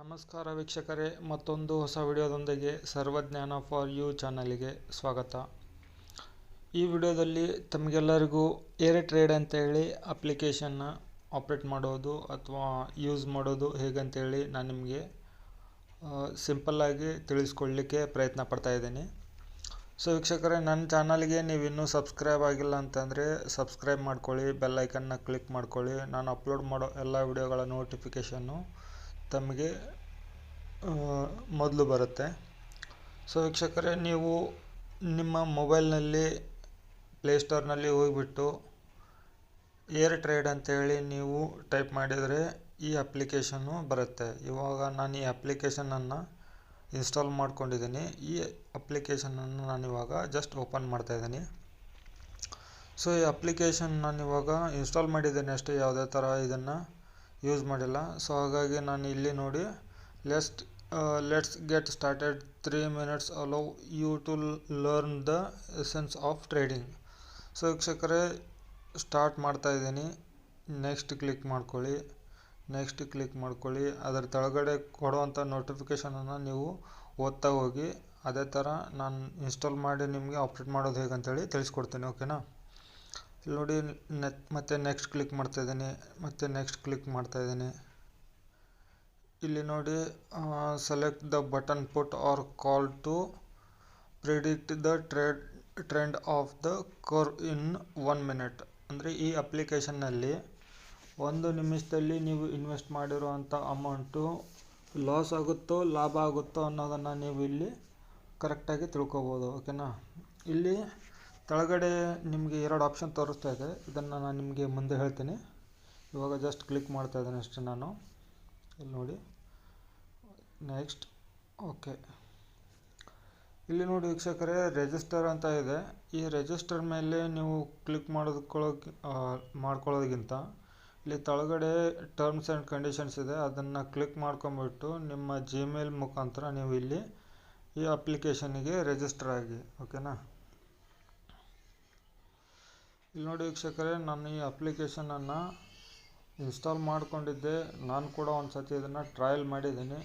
ನಮಸ್ಕಾರ ವೀಕ್ಷಕರೇ, ಮತ್ತೊಂದು ಹೊಸ ವಿಡಿಯೋದೊಂದಿಗೆ ಸರ್ವಜ್ಞಾನ ಫಾರ್ ಯು ಚಾನಲಿಗೆ ಸ್ವಾಗತ. ಈ ವಿಡಿಯೋದಲ್ಲಿ ತಮಗೆಲ್ಲರಿಗೂ ಏರ್ ಟ್ರೇಡ್ ಅಂತೇಳಿ ಅಪ್ಲಿಕೇಶನ್ನ ಆಪ್ರೇಟ್ ಮಾಡೋದು ಅಥವಾ ಯೂಸ್ ಮಾಡೋದು ಹೇಗಂತೇಳಿ ನಾನು ನಿಮಗೆ ಸಿಂಪಲ್ಲಾಗಿ ತಿಳಿಸ್ಕೊಡ್ಲಿಕ್ಕೆ ಪ್ರಯತ್ನ ಪಡ್ತಾ ಇದ್ದೀನಿ. ಸೊ ವೀಕ್ಷಕರೇ ನನ್ನ ಚಾನಲ್ಗೆ ನೀವು ಇನ್ನೂ ಸಬ್ಸ್ಕ್ರೈಬ್ ಆಗಿಲ್ಲ ಅಂತಂದರೆ ಸಬ್ಸ್ಕ್ರೈಬ್ ಮಾಡ್ಕೊಳ್ಳಿ, ಬೆಲ್ ಐಕನ್ನ ಕ್ಲಿಕ್ ಮಾಡ್ಕೊಳ್ಳಿ. ನಾನು ಅಪ್ಲೋಡ್ ಮಾಡೋ ಎಲ್ಲ ವಿಡಿಯೋಗಳ ನೋಟಿಫಿಕೇಷನ್ನು ತಮಗೆ ಮೊದಲು ಬರುತ್ತೆ. ಸೊ ವೀಕ್ಷಕರೇ, ನೀವು ನಿಮ್ಮ ಮೊಬೈಲ್ನಲ್ಲಿ ಪ್ಲೇಸ್ಟೋರ್ನಲ್ಲಿ ಹೋಗಿಬಿಟ್ಟು, ಏರ್ ಟ್ರೇಡ್ ಅಂತೇಳಿ ನೀವು ಟೈಪ್ ಮಾಡಿದರೆ ಈ ಅಪ್ಲಿಕೇಶನ್ನು ಬರುತ್ತೆ. ಇವಾಗ ನಾನು ಈ ಅಪ್ಲಿಕೇಶನನ್ನು ಇನ್ಸ್ಟಾಲ್ ಮಾಡ್ಕೊಂಡಿದ್ದೀನಿ. ಈ ಅಪ್ಲಿಕೇಶನನ್ನು ನಾನು ಇವಾಗ ಜಸ್ಟ್ ಓಪನ್ ಮಾಡ್ತಾ ಇದ್ದೀನಿ. ಸೊ ಈ ಅಪ್ಲಿಕೇಶನ್ ನಾನು ಇವಾಗ ಇನ್ಸ್ಟಾಲ್ ಮಾಡಿದ್ದೀನಿ ಅಷ್ಟೇ. ಯಾವುದೇ ಥರ ಇದನ್ನು ಯೂಸ್ ಮಾಡಿಲ್ಲ. ಸೊ ಹಾಗಾಗಿ ನಾನು ಇಲ್ಲಿ ನೋಡಿ lest let's get started three minutes allow you to learn the essence of trading so ವೀಕ್ಷಕರೇ ಸ್ಟಾರ್ಟ್ ಮಾಡ್ತಾ ಇದ್ದೀನಿ. ನೆಕ್ಸ್ಟ್ ಕ್ಲಿಕ್ ಮಾಡ್ಕೊಳ್ಳಿ. ನೆಕ್ಸ್ಟ್ ಕ್ಲಿಕ್ ಮಾಡ್ಕೊಳ್ಳಿ. ಅದರ ಕೆಳಗಡೆ ಕೊಡುವಂಥ ನೋಟಿಫಿಕೇಷನನ್ನು ನೀವು ಓದ್ತಾ ಹೋಗಿ, ಅದೇ ಥರ ನಾನು ಇನ್ಸ್ಟಾಲ್ ಮಾಡಿ ನಿಮಗೆ ಆಪ್ರೇಟ್ ಮಾಡೋದು ಹೇಗೆ ಅಂತೇಳಿ ತಿಳಿಸ್ಕೊಡ್ತೀನಿ ಓಕೆನಾ ಇಲ್ಲಿ ನೋಡಿ ಮತ್ತೆ ನೆಕ್ಸ್ಟ್ ಕ್ಲಿಕ್ ಮಾಡ್ತಾ ಇದ್ದೀನಿ. ಮತ್ತೆ ನೆಕ್ಸ್ಟ್ ಕ್ಲಿಕ್ ಮಾಡ್ತಾ ಇದ್ದೀನಿ. ಇಲ್ಲಿ ನೋಡಿ select the button put or call to predict the trade trend of the cur in one minute ಅಂದರೆ ಈ ಅಪ್ಲಿಕೇಶನ್ನಲ್ಲಿ ಒಂದು ನಿಮಿಷದಲ್ಲಿ ನೀವು ಇನ್ವೆಸ್ಟ್ ಮಾಡಿರುವಂಥ ಅಮೌಂಟು ಲಾಸ್ ಆಗುತ್ತೋ, ಲಾಭ ಆಗುತ್ತೋ ಅನ್ನೋದನ್ನು ನೀವು ಇಲ್ಲಿ ಕರೆಕ್ಟಾಗಿ ತಿಳ್ಕೊಬೋದು ಓಕೆನಾ ಇಲ್ಲಿ ಕೆಳಗಡೆ ನಿಮಗೆ ಎರಡು ಆಪ್ಷನ್ ತೋರಿಸ್ತಾ ಇದೆ. ಇದನ್ನು ನಾನು ನಿಮಗೆ ಮುಂದೆ ಹೇಳ್ತೀನಿ. ಇವಾಗ ಜಸ್ಟ್ ಕ್ಲಿಕ್ ಮಾಡ್ತಾ ಇದ್ದೇನೆ ಅಷ್ಟೇ ನಾನು. ಇಲ್ಲಿ ನೋಡಿ. ನೆಕ್ಸ್ಟ್ ಓಕೆ ಇಲ್ಲಿ ನೋಡಿ ವೀಕ್ಷಕರೇ ರಿಜಿಸ್ಟರ್ ಅಂತ ಇದೆ. ಈ ರಿಜಿಸ್ಟರ್ ಮೇಲೆ ನೀವು ಕ್ಲಿಕ್ ಮಾಡೋದಕ್ಕೊಳಗೆ ಮಾಡ್ಕೊಳ್ಳೋದಕ್ಕಿಂತ ಇಲ್ಲಿ ತಳಗಡೆ ಟರ್ಮ್ಸ್ ಆ್ಯಂಡ್ ಕಂಡೀಷನ್ಸ್ ಇದೆ. ಅದನ್ನು ಕ್ಲಿಕ್ ಮಾಡ್ಕೊಂಬಿಟ್ಟು ನಿಮ್ಮ ಜಿಮೇಲ್ ಮುಖಾಂತರ ನೀವು ಇಲ್ಲಿ ಈ ಅಪ್ಲಿಕೇಶನಿಗೆ ರಿಜಿಸ್ಟರ್ ಆಗಿ ಓಕೆನಾ ಇಲ್ಲಿ ನೋಡಿ ವೀಕ್ಷಕರೇ, ನಾನು ಈ ಅಪ್ಲಿಕೇಶನನ್ನು ಇನ್ಸ್ಟಾಲ್ ಮಾಡಿಕೊಂಡಿದ್ದೆ. ನಾನು ಕೂಡ ಒಂದು ಸತಿ ಇದನ್ನು ಟ್ರಯಲ್ ಮಾಡಿದ್ದೀನಿ.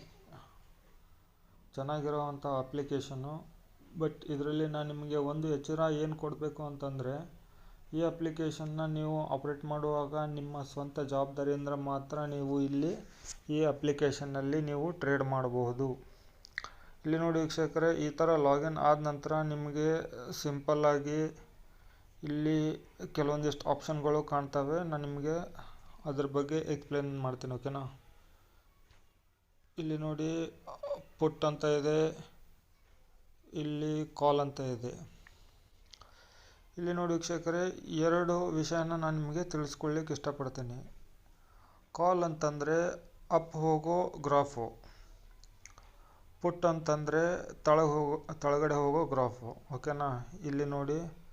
ಚೆನ್ನಾಗಿರೋವಂಥ ಅಪ್ಲಿಕೇಶನ್ನು ಬಟ್ ಇದರಲ್ಲಿ ನಾನು ನಿಮಗೆ ಒಂದು ಎಚ್ಚರ ಏನು ಕೊಡಬೇಕು ಅಂತಂದರೆ, ಈ ಅಪ್ಲಿಕೇಶನ್ನ ನೀವು ಆಪ್ರೇಟ್ ಮಾಡುವಾಗ ನಿಮ್ಮ ಸ್ವಂತ ಜವಾಬ್ದಾರಿಯಿಂದ ಮಾತ್ರ ನೀವು ಇಲ್ಲಿ ಈ ಅಪ್ಲಿಕೇಶನ್ನಲ್ಲಿ ನೀವು ಟ್ರೇಡ್ ಮಾಡಬಹುದು. ಇಲ್ಲಿ ನೋಡಿ ವೀಕ್ಷಕರೇ, ಈ ಥರ ಲಾಗಿನ್ ಆದ ನಂತರ ನಿಮಗೆ ಸಿಂಪಲ್ಲಾಗಿ ಇಲ್ಲಿ ಕೆಲವೊಂದಿಷ್ಟು ಆಪ್ಷನ್ಗಳು ಕಾಣ್ತವೆ. ನಾನು ನಿಮಗೆ ಅದ್ರ ಬಗ್ಗೆ ಎಕ್ಸ್ಪ್ಲೇನ್ ಮಾಡ್ತೀನಿ ಓಕೆನಾ ಇಲ್ಲಿ ನೋಡಿ ಪುಟ್ ಅಂತ ಇದೆ. ಇಲ್ಲಿ ಕಾಲ್ ಅಂತ ಇದೆ. ಇಲ್ಲಿ ನೋಡಿ ವೀಕ್ಷಕರೇ, ಎರಡು ವಿಷಯನ ನಾನು ನಿಮಗೆ ತಿಳಿಸ್ಕೊಳ್ಳಿಕ್ಕೆ ಇಷ್ಟಪಡ್ತೀನಿ. ಕಾಲ್ ಅಂತಂದರೆ ಅಪ್ ಹೋಗೋ ಗ್ರಾಫು ಪುಟ್ ಅಂತಂದರೆ ತಳಗೆ ಹೋಗೋ, ತಳಗಡೆ ಹೋಗೋ ಗ್ರಾಫು ಓಕೆನಾ ಇಲ್ಲಿ ನೋಡಿ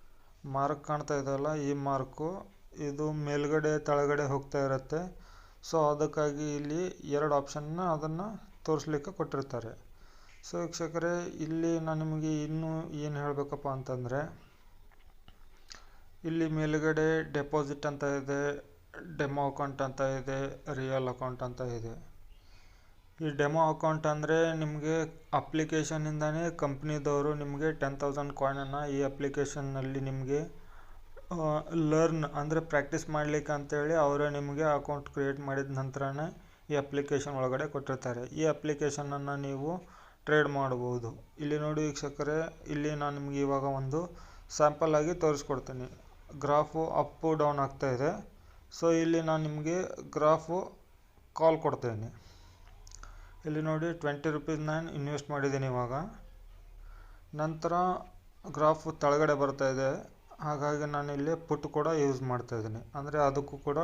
ಮಾರ್ಕ್ ಕಾಣ್ತಾ ಇದೆಯಲ್ಲ ಈ ಮಾರ್ಕು? ಇದು ಮೇಲ್ಗಡೆ ತಳಗಡೆ ಹೋಗ್ತಾ ಇರುತ್ತೆ. ಸೊ ಅದಕ್ಕಾಗಿ ಇಲ್ಲಿ ಎರಡು ಆಪ್ಷನ್ನ ಅದನ್ನು ತೋರಿಸ್ಲಿಕ್ಕೆ ಕೊಟ್ಟಿರ್ತಾರೆ. ಸೊ ವೀಕ್ಷಕರೇ, ಇಲ್ಲಿ ನಾನು ನಿಮಗೆ ಇನ್ನೂ ಏನು ಹೇಳಬೇಕಪ್ಪ ಅಂತಂದರೆ, ಇಲ್ಲಿ ಮೇಲುಗಡೆ ಡೆಪಾಸಿಟ್ ಅಂತ ಇದೆ ಡೆಮೋ ಅಕೌಂಟ್ ಅಂತ ಇದೆ ರಿಯಲ್ ಅಕೌಂಟ್ ಅಂತ ಇದೆ. ಈ ಡೆಮೋ ಅಕೌಂಟ್ ಅಂದರೆ ನಿಮಗೆ ಅಪ್ಲಿಕೇಶನಿಂದನೇ ಕಂಪ್ನಿದವರು ನಿಮಗೆ ಟೆನ್ ತೌಸಂಡ್ ಕಾಯಿನನ್ನು ಈ ಅಪ್ಲಿಕೇಶನ್ನಲ್ಲಿ ನಿಮಗೆ ಲರ್ನ್ ಅಂದರೆ ಪ್ರಾಕ್ಟೀಸ್ ಮಾಡಲಿಕ್ಕೆ ಅಂತೇಳಿ ಅವರೇ ನಿಮಗೆ ಅಕೌಂಟ್ ಕ್ರಿಯೇಟ್ ಮಾಡಿದ ನಂತರನೇ ಈ ಅಪ್ಲಿಕೇಶನ್ ಒಳಗಡೆ ಕೊಟ್ಟಿರ್ತಾರೆ. ಈ ಅಪ್ಲಿಕೇಶನನ್ನು ನೀವು ಟ್ರೇಡ್ ಮಾಡ್ಬೋದು ಇಲ್ಲಿ ನೋಡಿ ವೀಕ್ಷಕರೇ, ಇಲ್ಲಿ ನಾನು ನಿಮಗೆ ಇವಾಗ ಒಂದು ಸ್ಯಾಂಪಲ್ ಆಗಿ ತೋರಿಸ್ಕೊಡ್ತೀನಿ. ಗ್ರಾಫು ಅಪ್ಪು ಡೌನ್ ಆಗ್ತಾ ಇದೆ. ಸೊ ಇಲ್ಲಿ ನಾನು ನಿಮಗೆ ಗ್ರಾಫು ಕಾಲ್ ಕೊಡ್ತೇನೆ. ಇಲ್ಲಿ ನೋಡಿ ಟ್ವೆಂಟಿ ರುಪೀಸ್ ನಾನು ಇನ್ವೆಸ್ಟ್ ಮಾಡಿದ್ದೀನಿ ಇವಾಗ. ನಂತರ ಗ್ರಾಫ್ ಕೆಳಗಡೆ ಬರ್ತಾ ಇದೆ. ಹಾಗಾಗಿ ನಾನು ಇಲ್ಲಿ ಪುಟ್ ಕೂಡ ಯೂಸ್ ಮಾಡ್ತಾ ಇದ್ದೀನಿ. ಅಂದರೆ ಅದಕ್ಕೂ ಕೂಡ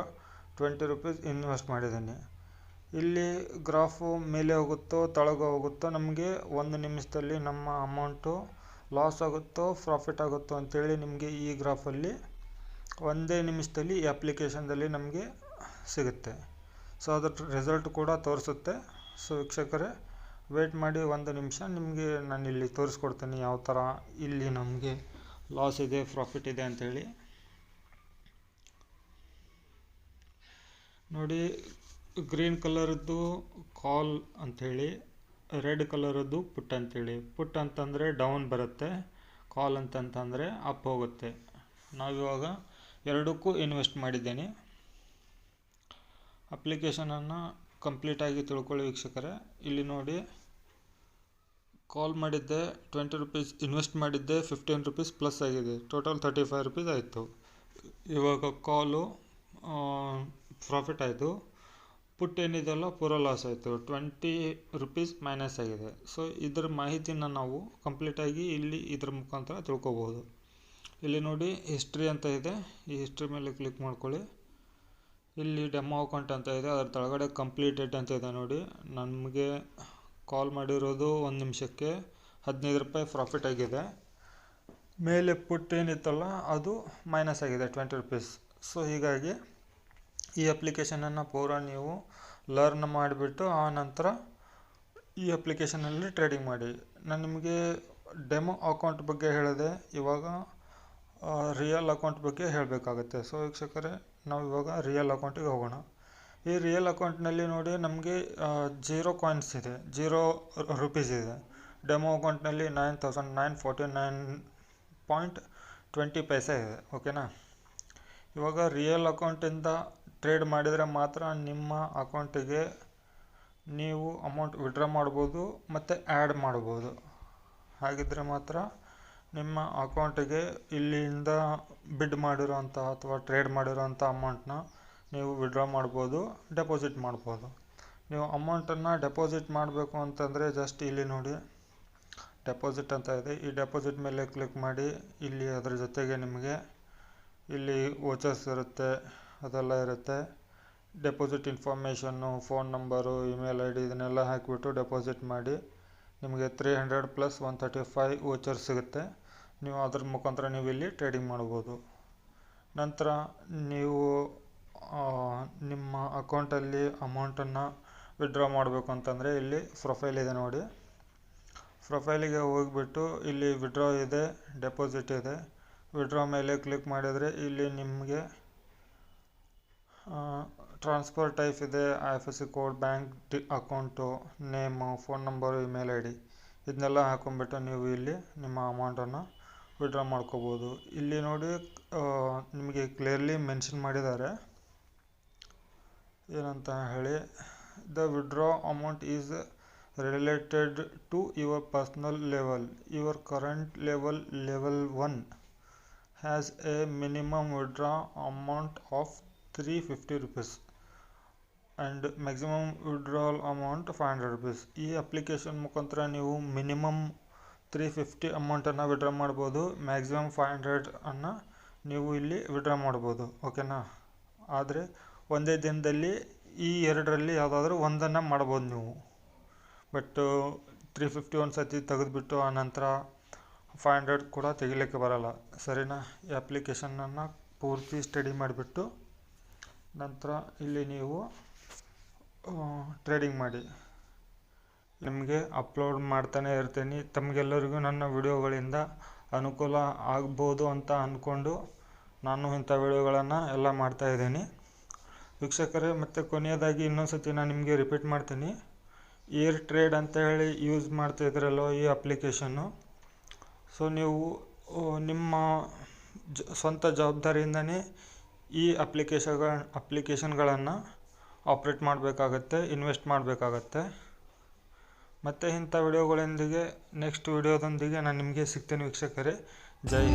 ಟ್ವೆಂಟಿ ರುಪೀಸ್ ಇನ್ವೆಸ್ಟ್ ಮಾಡಿದ್ದೀನಿ. ಇಲ್ಲಿ ಗ್ರಾಫು ಮೇಲೆ ಹೋಗುತ್ತೋ ತಳಗೆ ಹೋಗುತ್ತೋ ನಮಗೆ ಒಂದು ನಿಮಿಷದಲ್ಲಿ ನಮ್ಮ ಅಮೌಂಟು ಲಾಸ್ ಆಗುತ್ತೋ ಪ್ರಾಫಿಟ್ ಆಗುತ್ತೋ ಅಂಥೇಳಿ ನಿಮಗೆ ಈ ಗ್ರಾಫಲ್ಲಿ ಒಂದೇ ನಿಮಿಷದಲ್ಲಿ ಈ ಅಪ್ಲಿಕೇಶನ್ದಲ್ಲಿ ನಮಗೆ ಸಿಗುತ್ತೆ. ಸೊ ಅದರ ರಿಸಲ್ಟ್ ಕೂಡ ತೋರಿಸುತ್ತೆ. ಸೊ ವೀಕ್ಷಕರೇ ವೇಟ್ ಮಾಡಿ ಒಂದು ನಿಮಿಷ. ನಿಮಗೆ ನಾನು ಇಲ್ಲಿ ತೋರಿಸ್ಕೊಡ್ತೀನಿ ಯಾವ ಥರ ಇಲ್ಲಿ ನಮಗೆ ಲಾಸ್ ಇದೆ ಪ್ರಾಫಿಟ್ ಇದೆ ಅಂಥೇಳಿ ನೋಡಿ ಗ್ರೀನ್ ಕಲರದ್ದು ಕಾಲ್ ಅಂಥೇಳಿ ರೆಡ್ ಕಲರದ್ದು ಪುಟ್ ಅಂಥೇಳಿ ಪುಟ್ ಅಂತಂದರೆ ಡೌನ್ ಬರುತ್ತೆ ಕಾಲ್ ಅಂತಂತಂದರೆ ಅಪ್ ಹೋಗುತ್ತೆ. ನಾವಿವಾಗ ಎರಡಕ್ಕೂ ಇನ್ವೆಸ್ಟ್ ಮಾಡಿದ್ದೇನೆ. ಅಪ್ಲಿಕೇಶನನ್ನು ಕಂಪ್ಲೀಟಾಗಿ ತಿಳ್ಕೊಳ್ಳಿ ವೀಕ್ಷಕರೇ. ಇಲ್ಲಿ ನೋಡಿ ಕಾಲ್ ಮಾಡಿದ್ದೆ ಟ್ವೆಂಟಿ ರುಪೀಸ್ ಇನ್ವೆಸ್ಟ್ ಮಾಡಿದ್ದೆ ಫಿಫ್ಟೀನ್ ರುಪೀಸ್ ಪ್ಲಸ್ ಆಗಿದೆ. ಟೋಟಲ್ ತರ್ಟಿ ಫೈವ್ ರುಪೀಸ್ ಆಯಿತು. ಇವಾಗ ಕಾಲು ಪ್ರಾಫಿಟ್ ಆಯಿತು. ಪುಟ್ ಏನಿದೆಯಲ್ಲ, ಪೂರ ಲಾಸ್ ಆಯಿತು. ಟ್ವೆಂಟಿ ರುಪೀಸ್ ಮೈನಸ್ ಆಗಿದೆ. ಸೊ ಇದ್ರ ಮಾಹಿತಿನ ನಾವು ಕಂಪ್ಲೀಟಾಗಿ ಇಲ್ಲಿ ಇದ್ರ ಮುಖಾಂತರ ತಿಳ್ಕೊಬೋದು. ಇಲ್ಲಿ ನೋಡಿ ಹಿಸ್ಟ್ರಿ ಅಂತ ಇದೆ. ಈ ಹಿಸ್ಟ್ರಿ ಮೇಲೆ ಕ್ಲಿಕ್ ಮಾಡ್ಕೊಳ್ಳಿ. ಇಲ್ಲಿ ಡೆಮೋ ಅಕೌಂಟ್ ಅಂತ ಇದೆ, ಅದ್ರ ತೆಳಗಡೆ ಕಂಪ್ಲೀಟೆಡ್ ಅಂತ ಇದೆ ನೋಡಿ. ನಮಗೆ ಕಾಲ್ ಮಾಡಿರೋದು ಒಂದು ನಿಮಿಷಕ್ಕೆ ಹದಿನೈದು ರೂಪಾಯಿ ಪ್ರಾಫಿಟ್ ಆಗಿದೆ. ಮೇಲೆ ಪುಟ್ ಏನಿತ್ತಲ್ಲ, ಅದು ಮೈನಸ್ ಆಗಿದೆ ಟ್ವೆಂಟಿ ರುಪೀಸ್ ಸೊ ಹೀಗಾಗಿ ಈ ಅಪ್ಲಿಕೇಶನನ್ನು ಪೂರ ನೀವು ಲರ್ನ್ ಮಾಡಿಬಿಟ್ಟು, ಆ ನಂತರ ಈ ಅಪ್ಲಿಕೇಶನಲ್ಲಿ ಟ್ರೇಡಿಂಗ್ ಮಾಡಿ. ನಾನು ನಿಮಗೆ ಡೆಮೋ ಅಕೌಂಟ್ ಬಗ್ಗೆ ಹೇಳಿದೆ, ಇವಾಗ ರಿಯಲ್ ಅಕೌಂಟ್ ಬಗ್ಗೆ ಹೇಳಬೇಕಾಗತ್ತೆ. ಸೊ ವೀಕ್ಷಕರೇ, ನಾವು ಇವಾಗ ರಿಯಲ್ ಅಕೌಂಟಿಗೆ ಹೋಗೋಣ. ಈ ರಿಯಲ್ ಅಕೌಂಟ್ನಲ್ಲಿ ನೋಡಿ ನಮಗೆ ಜೀರೋ ಕಾಯಿನ್ಸ್ ಇದೆ. ಜೀರೋ ರುಪೀಸ್ ಇದೆ. ಡೆಮೋ ಅಕೌಂಟ್ನಲ್ಲಿ nine thousand nine forty nine point twenty paise ಇದೆ. ಓಕೆನಾ ಇವಾಗ ರಿಯಲ್ ಅಕೌಂಟಿಂದ ಟ್ರೇಡ್ ಮಾಡಿದರೆ ಮಾತ್ರ ನಿಮ್ಮ ಅಕೌಂಟಿಗೆ ನೀವು ಅಮೌಂಟ್ ವಿಡ್ರಾ ಮಾಡ್ಬೋದು ಮತ್ತು ಆ್ಯಡ್ ಮಾಡ್ಬೋದು. ಹಾಗಿದ್ದರೆ ಮಾತ್ರ ನಿಮ್ಮ ಅಕೌಂಟಿಗೆ ಇಲ್ಲಿಂದ ಬಿಡ್ ಮಾಡಿರೋಂಥ ಅಥವಾ ಟ್ರೇಡ್ ಮಾಡಿರೋಂಥ ಅಮೌಂಟನ್ನ ನೀವು ವಿಡ್ರಾ ಮಾಡ್ಬೋದು, ಡೆಪಾಸಿಟ್ ಮಾಡ್ಬೋದು. ನೀವು ಅಮೌಂಟನ್ನು ಡೆಪಾಸಿಟ್ ಮಾಡಬೇಕು ಅಂತಂದರೆ ಜಸ್ಟ್ ಇಲ್ಲಿ ನೋಡಿ, ಡೆಪಾಸಿಟ್ ಅಂತ ಇದೆ. ಈ ಡೆಪಾಸಿಟ್ ಮೇಲೆ ಕ್ಲಿಕ್ ಮಾಡಿ, ಇಲ್ಲಿ ಅದರ ಜೊತೆಗೆ ನಿಮಗೆ ಇಲ್ಲಿ ವೋಚರ್ಸ್ ಇರುತ್ತೆ, ಅದೆಲ್ಲ ಇರುತ್ತೆ. Deposit information, phone number, email I D ಇದನ್ನೆಲ್ಲ ಹಾಕಿಬಿಟ್ಟು ಡೆಪಾಸಿಟ್ ಮಾಡಿ, ನಿಮಗೆ three hundred plus one thirty five voucher ಸಿಗುತ್ತೆ. ನೀವು ಅದ್ರ ಮುಖಾಂತರ ನೀವು ಇಲ್ಲಿ ಟ್ರೇಡಿಂಗ್ ಮಾಡ್ಬೋದು. ನಂತರ ನೀವು ನಿಮ್ಮ ಅಕೌಂಟಲ್ಲಿ ಅಮೌಂಟನ್ನು ವಿಡ್ರಾ ಮಾಡಬೇಕು ಅಂತಂದರೆ ಇಲ್ಲಿ ಪ್ರೊಫೈಲ್ ಇದೆ ನೋಡಿ. ಪ್ರೊಫೈಲಿಗೆ ಹೋಗಿಬಿಟ್ಟು ಇಲ್ಲಿ ವಿಡ್ರಾ ಇದೆ ಡೆಪಾಸಿಟ್ ಇದೆ. ವಿಡ್ರಾ ಮೇಲೆ ಕ್ಲಿಕ್ ಮಾಡಿದರೆ ಇಲ್ಲಿ ನಿಮಗೆ ಟ್ರಾನ್ಸ್ಫರ್ ಟೈಪ್ ಇದೆ I F S C code bank D account name phone number email I D ಇದನ್ನೆಲ್ಲ ಹಾಕೊಂಡ್ಬಿಟ್ಟು ನೀವು ಇಲ್ಲಿ ನಿಮ್ಮ ಅಮೌಂಟನ್ನು ವಿಡ್ರಾ ಮಾಡ್ಕೋಬೋದು. ಇಲ್ಲಿ ನೋಡಿ ನಿಮಗೆ ಕ್ಲಿಯರ್ಲಿ ಮೆನ್ಷನ್ ಮಾಡಿದ್ದಾರೆ. ಏನಂತ ಹೇಳಿ the withdraw amount is related to your personal level your current level level one has a minimum withdraw amount of three fifty rupees and maximum withdrawal amount five hundred rupees ಈ application ಮುಖಾಂತರ ನೀವು minimum three fifty ಅಮೌಂಟನ್ನು withdraw ಮಾಡ್ಬೋದು. Maximum five ಹಂಡ್ರೆಡನ್ನು ನೀವು ಇಲ್ಲಿ withdraw ಮಾಡ್ಬೋದು. ಓಕೆನಾ ಆದರೆ ಒಂದೇ ದಿನದಲ್ಲಿ ಈ ಎರಡರಲ್ಲಿ ಯಾವುದಾದ್ರೂ ಒಂದನ್ನು ಮಾಡ್ಬೋದು ನೀವು. ಬಟ್ ತ್ರೀ ಫಿಫ್ಟಿ ಒಂದು ಸತಿ ತೆಗೆದುಬಿಟ್ಟು ಆ ನಂತರ ಫೈವ್ ಹಂಡ್ರೆಡ್ ಕೂಡ ತೆಗಿಲಿಕ್ಕೆ ಬರಲ್ಲ. ಸರಿನಾ? ಈ ಅಪ್ಲಿಕೇಶನನ್ನು ಪೂರ್ತಿ ಸ್ಟಡಿ ಮಾಡಿಬಿಟ್ಟು ನಂತರ ಇಲ್ಲಿ ನೀವು ಟ್ರೇಡಿಂಗ್ ಮಾಡಿ. ನಿಮಗೆ ಅಪ್ಲೋಡ್ ಮಾಡ್ತಾನೆ ಇರ್ತೀನಿ. ತಮಗೆಲ್ಲರಿಗೂ ನನ್ನ ವಿಡಿಯೋಗಳಿಂದ ಅನುಕೂಲ ಆಗ್ಬೋದು ಅಂತ ಅಂದ್ಕೊಂಡು ನಾನು ಇಂಥ ವಿಡಿಯೋಗಳನ್ನು ಎಲ್ಲ ಮಾಡ್ತಾಯಿದ್ದೀನಿ ವೀಕ್ಷಕರೇ, ಮತ್ತು ಕೊನೆಯದಾಗಿ ಇನ್ನೊಂದು ಸತಿ ನಾನು ನಿಮಗೆ ರಿಪೀಟ್ ಮಾಡ್ತೀನಿ. ಏರ್ ಟ್ರೇಡ್ ಅಂತ ಹೇಳಿ ಯೂಸ್ ಮಾಡ್ತಿದ್ರಲ್ಲೋ ಈ ಅಪ್ಲಿಕೇಶನ್ನು ಸೊ ನೀವು ನಿಮ್ಮ ಜ, ಸ್ವಂತ ಜವಾಬ್ದಾರಿಯಿಂದನೇ ಈ ಅಪ್ಲಿಕೇಶನ್ಗಳ ಅಪ್ಲಿಕೇಶನ್ಗಳನ್ನು ಆಪ್ರೇಟ್ ಮಾಡಬೇಕಾಗತ್ತೆ ಇನ್ವೆಸ್ಟ್ ಮಾಡಬೇಕಾಗತ್ತೆ. ಮತ್ತು ಇಂಥ ವಿಡಿಯೋಗಳೊಂದಿಗೆ ನೆಕ್ಸ್ಟ್ ವಿಡಿಯೋದೊಂದಿಗೆ ನಾನು ನಿಮಗೆ ಸಿಗ್ತೇನೆ ವೀಕ್ಷಕರೇ. ಜೈ